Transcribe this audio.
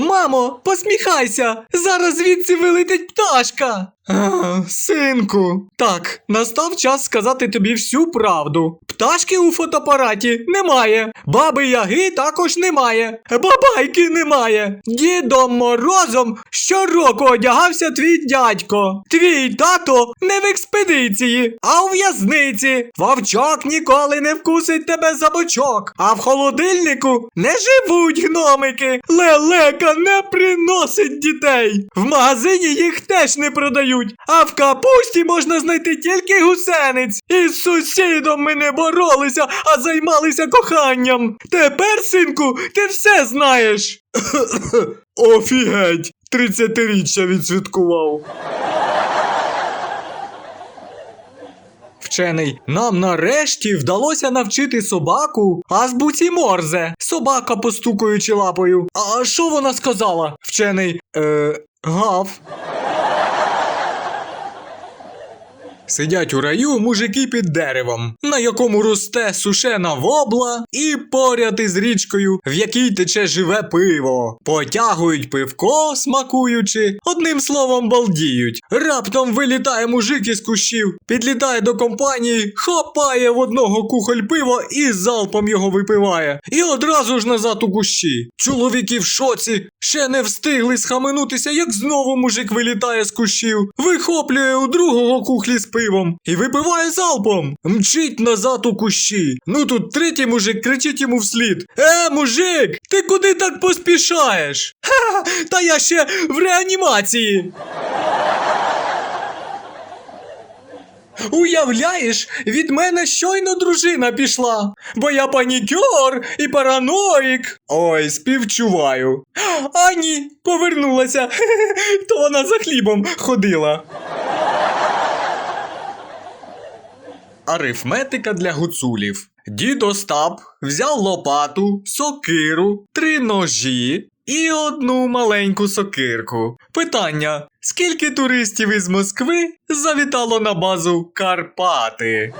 Мамо, посміхайся! Зараз звідси вилетить пташка. Синку, так, настав час сказати тобі всю правду. Пташки у фотоапараті немає, баби Яги також немає, бабайки немає. Дідом Морозом щороку одягався твій дядько. Твій тато не в експедиції, а у в'язниці. Вовчок ніколи не вкусить тебе за бочок, а в холодильнику не живуть гномики. Лелека не приносить дітей. В магазині їх теж не продають, а в капусті можна знайти тільки гусениць. Із сусідом ми не боролися, а займалися коханням. Тепер, синку, ти все знаєш. Офігеть! 30-річчя відсвяткував. Вчений, нам нарешті вдалося навчити собаку азбуці Морзе. Собака постукуючи лапою. А що вона сказала? Вчений. Е, гав. Сидять у раю мужики під деревом, на якому росте сушена вобла, і поряд із річкою, в якій тече живе пиво. Потягують пивко, смакуючи, одним словом балдіють. Раптом вилітає мужик із кущів, підлітає до компанії, хапає в одного кухоль пива і залпом його випиває. І одразу ж назад у кущі. Чоловіки в шоці ще не встигли схаменутися, як знову мужик вилітає з кущів, вихоплює у другого кухлі з пивом і випиває залпом. Мчить назад у кущі. Ну тут третій мужик кричить йому вслід: Е, мужик, ти куди так поспішаєш? Ха, та я ще в реанімації. Уявляєш, від мене щойно дружина пішла, бо я панікер і параноїк. Ой, співчуваю. А ні, повернулася. То вона за хлібом ходила. Арифметика для гуцулів. Дід Остап взяв лопату, сокиру, три ножі і одну маленьку сокирку. Питання: скільки туристів із Москви завітало на базу Карпати?